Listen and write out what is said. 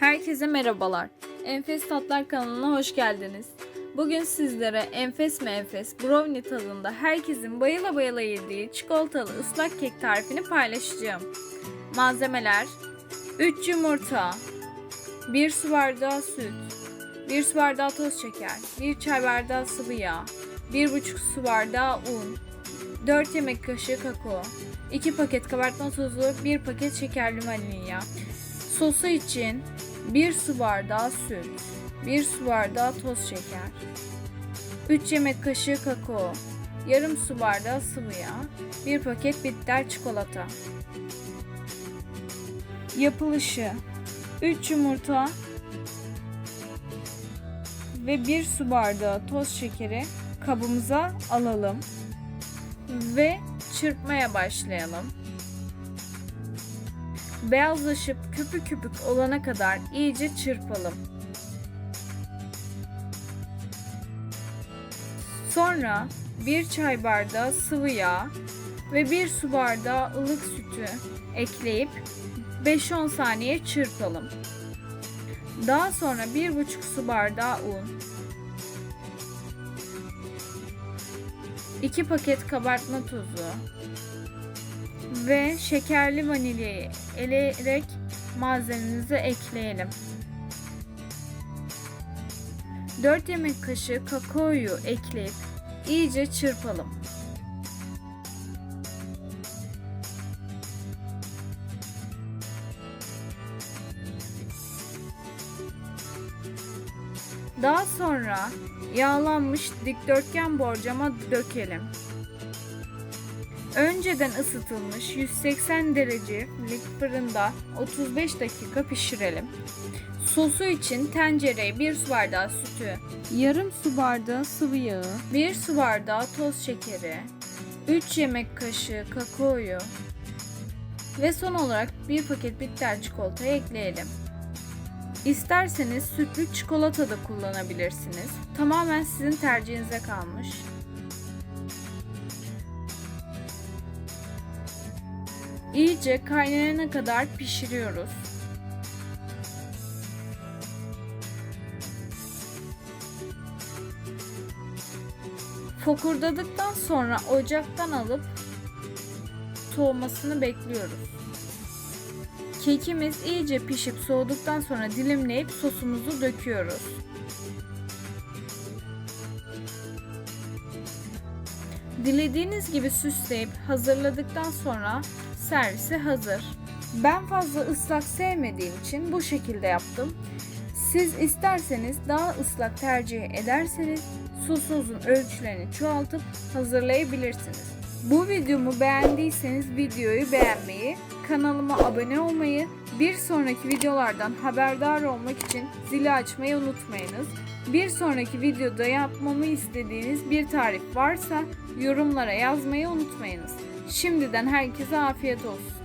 Herkese merhabalar. Enfes Tatlar kanalına hoş geldiniz. Bugün sizlere enfes mi enfes brownie tadında herkesin bayıla bayıla yediği çikolatalı ıslak kek tarifini paylaşacağım. Malzemeler 3 yumurta 1 su bardağı süt 1 su bardağı toz şeker 1 çay bardağı sıvı yağ 1,5 su bardağı un 4 yemek kaşığı kakao 2 paket kabartma tozu 1 paket şekerli vanilya Sosu için 1 su bardağı süt, 1 su bardağı toz şeker, 3 yemek kaşığı kakao, yarım su bardağı sıvı yağ, 1 paket bitter çikolata. Yapılışı 3 yumurta ve 1 su bardağı toz şekeri kabımıza alalım ve çırpmaya başlayalım. Beyazlaşıp küpük küpük olana kadar iyice çırpalım. Sonra 1 çay bardağı sıvı yağ ve 1 su bardağı ılık sütü ekleyip 5-10 saniye çırpalım. Daha sonra 1,5 su bardağı un, 2 paket kabartma tozu, ve şekerli vanilyayı eleyerek malzememize ekleyelim. 4 yemek kaşığı kakaoyu ekleyip iyice çırpalım. Daha sonra yağlanmış dikdörtgen borcama dökelim. Önceden ısıtılmış 180 derecelik fırında 35 dakika pişirelim. Sosu için tencereye 1 su bardağı sütü, yarım su bardağı sıvı yağı, 1 su bardağı toz şekeri, 3 yemek kaşığı kakaoyu ve son olarak 1 paket bitter çikolata ekleyelim. İsterseniz sütlü çikolata da kullanabilirsiniz. Tamamen sizin tercihinize kalmış. İyice kaynayana kadar pişiriyoruz. Fokurdadıktan sonra ocaktan alıp soğumasını bekliyoruz. Kekimiz iyice pişip soğuduktan sonra dilimleyip sosumuzu döküyoruz. Dilediğiniz gibi süsleyip hazırladıktan sonra servise hazır. Ben fazla ıslak sevmediğim için bu şekilde yaptım. Siz isterseniz daha ıslak tercih ederseniz sosuzun ölçülerini çoğaltıp hazırlayabilirsiniz. Bu videomu beğendiyseniz videoyu beğenmeyi, kanalıma abone olmayı, bir sonraki videolardan haberdar olmak için zili açmayı unutmayınız. Bir sonraki videoda yapmamı istediğiniz bir tarif varsa yorumlara yazmayı unutmayınız. Şimdiden herkese afiyet olsun.